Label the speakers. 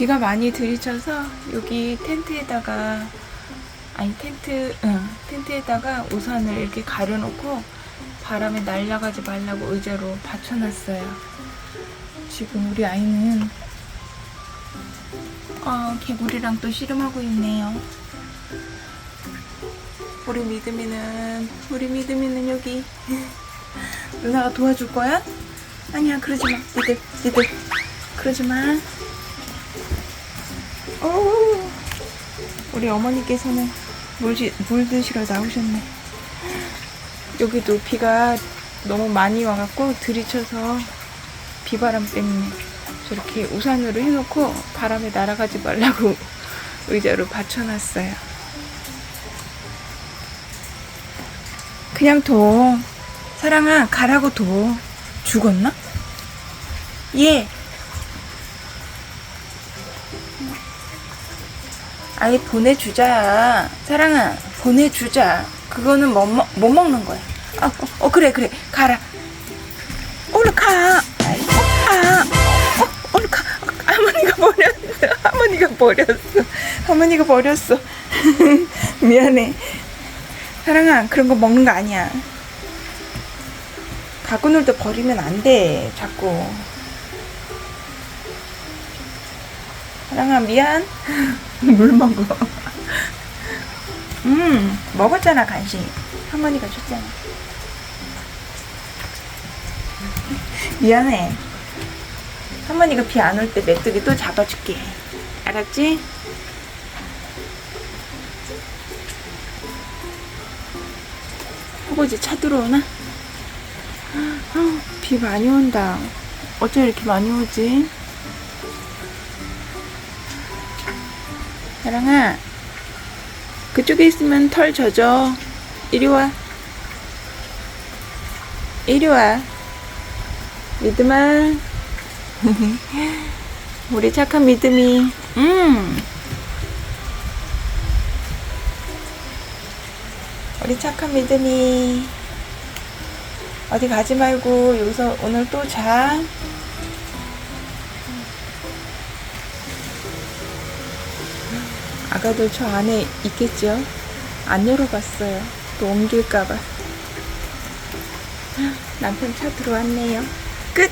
Speaker 1: 비가 많이 들이쳐서 여기 텐트에다가 아니 텐트 응, 텐트에다가 우산을 이렇게 가려놓고 바람에 날아가지 말라고 의자로 받쳐놨어요. 지금 우리 아이는 어, 개구리랑 또 씨름하고 있네요. 우리 믿음이는 우리 믿음이는 여기 누나가 도와줄 거야? 아니야 그러지 마 니들 니들 그러지 마 오, 우리 어머니께서는 물, 지- 물 드시러 나오셨네. 여기도 비가 너무 많이 와갖고 들이쳐서 비바람 때문에 저렇게 우산으로 해놓고 바람에 날아가지 말라고 의자로 받쳐놨어요. 그냥 둬 사랑아 가라고 둬 죽었나? 예 아예 보내주자. 사랑아, 보내주자. 그거는 못, 먹, 못 먹는 거야. 어, 어, 어, 그래, 그래. 가라. 얼른 가. 아이고, 가. 어, 얼른 가. 할머니가 버렸어. 할머니가 버렸어. 할머니가 버렸어. 미안해. 사랑아, 그런 거 먹는 거 아니야. 갖고 놀 때 버리면 안 돼. 자꾸. 사랑아, 미안. 물 먹어. 음, 먹었잖아, 간식. 할머니가 줬잖아. 미안해. 할머니가 비 안 올 때 메뚜기 또 잡아줄게. 알았지? 할아버지 차 들어오나? 아, 비 많이 온다. 어째 이렇게 많이 오지? 사랑아, 그쪽에 있으면 털 젖어. 이리 와. 이리 와. 믿음아. 우리 착한 믿음이. 음. 우리 착한 믿음이. 어디 가지 말고 여기서 오늘 또 자. 아가들 저 안에 있겠죠? 안 열어봤어요. 또 옮길까봐. 남편 차 들어왔네요. 끝!